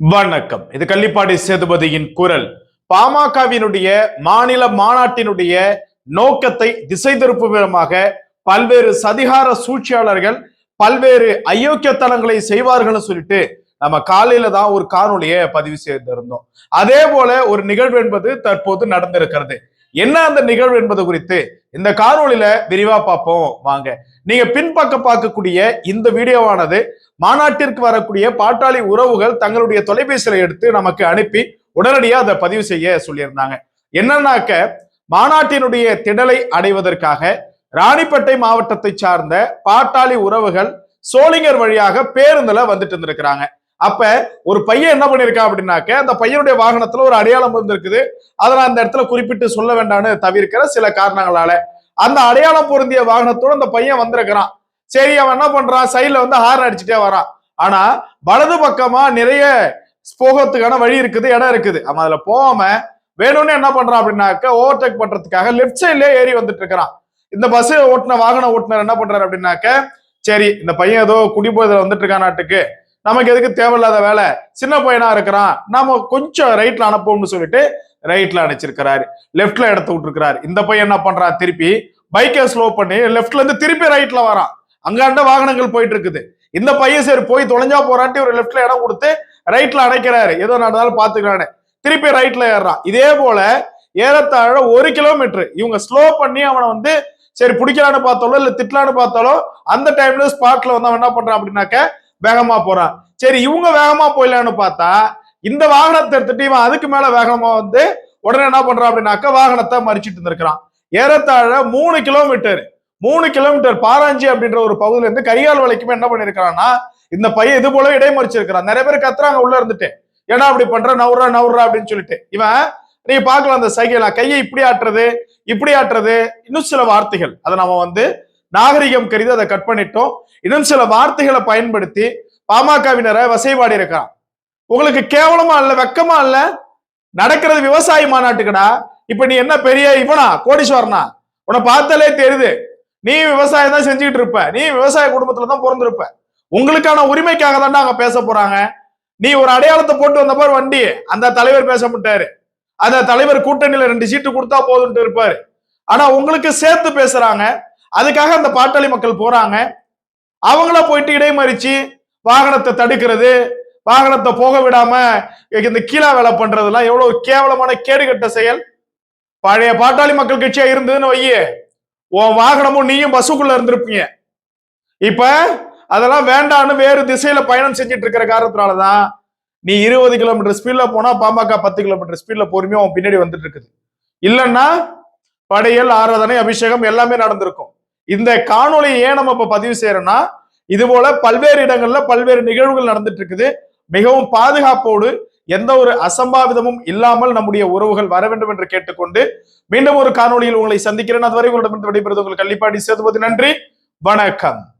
வணக்கம். இது கள்ளிப்பாடி சேதுபதியின் குரல். பாமகவினுடைய மாநில மாநாட்டினுடைய நோக்கத்தை திசை திருப்பும் விதமாக பல்வேறு சதிகார சூழ்ச்சியாளர்கள் பல்வேறு அயோக்கியத்தனங்களை செய்வார்கள்னு சொல்லிட்டு நம்ம காலையில தான் ஒரு காணொலியை பதிவு செய்திருந்தோம். அதே போல ஒரு நிகழ்வு என்பது தற்போது நடந்திருக்கிறது. என்ன அந்த நிகழ்வு என்பது குறித்து இந்த காணொலியில விரிவா பார்ப்போம். வாங்க. நீங்க பின்பக்கம் பார்க்கக்கூடிய இந்த வீடியோவானது மாநாட்டிற்கு வரக்கூடிய பாட்டாளி உறவுகள் தங்களுடைய தொலைபேசியில எடுத்து நமக்கு அனுப்பி உடனடியா அதை பதிவு செய்ய சொல்லியிருந்தாங்க. என்னன்னாக்க மாநாட்டினுடைய திடலை அடைவதற்காக ராணிப்பேட்டை மாவட்டத்தை சார்ந்த பாட்டாளி உறவுகள் சோளிங்கர் வழியாக பேருந்துல வந்துட்டு இருந்திருக்கிறாங்க. அப்ப ஒரு பையன் என்ன பண்ணியிருக்கான் அப்படின்னாக்க அந்த பையனுடைய வாகனத்துல ஒரு அடையாளம் இருந்திருக்குது. அதை நான் அந்த இடத்துல குறிப்பிட்டு சொல்ல வேண்டாம்னு தவிர்க்கிற சில காரணங்களால அந்த அடையாளம் பொருந்திய வாகனத்தோட அந்த பையன் வந்திருக்கிறான். சரி அவன் என்ன பண்றான்? சைட்ல வந்து ஹார்ன் அடிச்சுட்டே வரான். ஆனா வலது பக்கமா நிறைய போகிறதுக்கான வழி இருக்குது இடம் இருக்குது. அவன் அதுல போகாம வேணும்னு என்ன பண்றான் அப்படின்னாக்க ஓவர்டேக் பண்றதுக்காக லெஃப்ட் சைட்லயே ஏறி வந்துட்டு இருக்கிறான். இந்த பஸ் ஓட்டின வாகன ஓட்டுனர் என்ன பண்றாரு அப்படின்னாக்க சரி இந்த பையன் ஏதோ குடிபோதில் வந்துட்டு இருக்கான் நாட்டுக்கு. நமக்கு எதுக்கு தேவையில்லாத வேலை? சின்ன பையனா இருக்கிறான். நாம கொஞ்சம் ரைட்ல அனுப்போம்னு சொல்லிட்டு ரைட்ல அனுப்பிச்சிருக்கிறாரு. லெஃப்ட்ல எடுத்து விட்டுருக்கிறாரு. இந்த பையன் என்ன பண்றான் திருப்பி பைக்கை ஸ்லோ பண்ணி லெஃப்ட்ல இருந்து திருப்பி ரைட்ல வரான். அங்காண்ட வாகனங்கள் போயிட்டு இருக்குது. இந்த பையன் சரி போய் தொலைஞ்சா போறான்ட்டு ஒரு லெஃப்ட்ல இடம் கொடுத்து ரைட்ல அடைக்கிறாரு. ஏதோ நடந்தாலும் பாத்துக்கிறானு திருப்பி ரைட்ல ஏறான் இதே போல ஏறத்தாழ ஒரு கிலோமீட்டர் இவங்க ஸ்லோ பண்ணி அவனை வந்து சரி பிடிக்கலான்னு பார்த்தாலோ இல்ல திட்டலான்னு பார்த்தாலோ அந்த டைம்ல ஸ்பாட்ல வந்து அவன் என்ன பண்றான் அப்படின்னாக்க வேகமா போறான். சரி இவங்க வேகமா போயிடலான்னு பார்த்தா இந்த வாகனத்தை எடுத்துட்டு இவன் அதுக்கு மேல வேகமா வந்து உடனே என்ன பண்றான் அப்படின்னாக்க வாகனத்தை மறிச்சிட்டு இருந்திருக்கிறான். ஏறத்தாழ மூணு கிலோமீட்டர் மூணு கிலோமீட்டர் பாராஞ்சி அப்படின்ற ஒரு பகுதியில இருந்து கரிகால் வலைக்குமே என்ன பண்ணிருக்கிறான்னா இந்த பையன் இது போல இடைமறிச்சிருக்கிறான் நிறைய பேர் கத்துறாங்க உள்ள இருந்துட்டு. ஏன்னா அப்படி பண்ற நவுறா நவுறா அப்படின்னு சொல்லிட்டு. இவன் நீங்க பார்க்கலாம் அந்த சைக்கிள் கையை இப்படி ஆட்டுறது இப்படி ஆட்டுறது இன்னும் சில வார்த்தைகள். அதை நம்ம வந்து நாகரிகம் கருதி அதை கட் பண்ணிட்டோம். இன்னும் சில வார்த்தைகளை பயன்படுத்தி பாமகவினரை வசைபாடி இருக்கான் உங்களுக்கு கேவலமா இல்ல வெக்கமா இல்ல? நடக்கிறது விவசாய மாநாட்டுக்கடா. இப்ப நீ என்ன பெரிய இவனா கோடீஸ்வரனா? உன்னை பார்த்தாலே தெரியுது. நீ விவசாயம் தான் செஞ்சுக்கிட்டு இருப்ப. நீ விவசாய குடும்பத்துல தான் பிறந்திருப்ப. உங்களுக்கான உரிமைக்காக தான் அங்க பேச போறாங்க. நீ ஒரு அடையாளத்தை போட்டு வந்த பாரு வண்டி. அந்த தலைவர் பேச மாட்டாரு. அந்த தலைவர் கூட்டணியில ரெண்டு சீட்டு கொடுத்தா போதுன்ட்டு இருப்பாரு. ஆனா உங்களுக்கு சேர்த்து பேசுறாங்க. அதுக்காக அந்த பாட்டாளி மக்கள் போறாங்க. அவங்கள போயிட்டு இடைமறிச்சு வாகனத்தை தடுக்கிறது வாகனத்தை போக விடாம இந்த கீழா வேலை பண்றதெல்லாம் எவ்வளவு கேவலமான கேடுகட்ட செயல். பழைய பாட்டாளி மக்கள் கட்சியா இருந்ததுன்னு வையே உன் வாகனமும் நீயும் பஸ்ஸுக்குள்ள இருந்திருப்பீங்க. இப்ப அதெல்லாம் வேண்டான்னு வேறு திசையில பயணம் செஞ்சுட்டு இருக்கிற காரணத்தினாலதான் நீ இருபது கிலோமீட்டர் ஸ்பீட்ல போனா பாமக பத்து கிலோமீட்டர் ஸ்பீட்ல பொறுமையா உன் பின்னாடி வந்துட்டு இருக்குது. இல்லைன்னா படையல் ஆராதனை அபிஷேகம் எல்லாமே நடந்திருக்கும். இந்த காணொலியை ஏன் நம்ம இப்ப பதிவு செய்யறோம்னா இது போல பல்வேறு இடங்கள்ல பல்வேறு நிகழ்வுகள் நடந்துட்டு இருக்குது மிகவும் பாதுகாப்போடு எந்த ஒரு அசம்பாவிதமும் இல்லாமல் நம்முடைய உறவுகள் வர வேண்டும் என்று கேட்டுக்கொண்டு மீண்டும் ஒரு காணொளியில் உங்களை சந்திக்கிறேன். அதுவரை உங்களிடமிருந்து விடைபெறுவது உங்கள் கள்ளிப்பாடி சேதுபதி. நன்றி. வணக்கம்.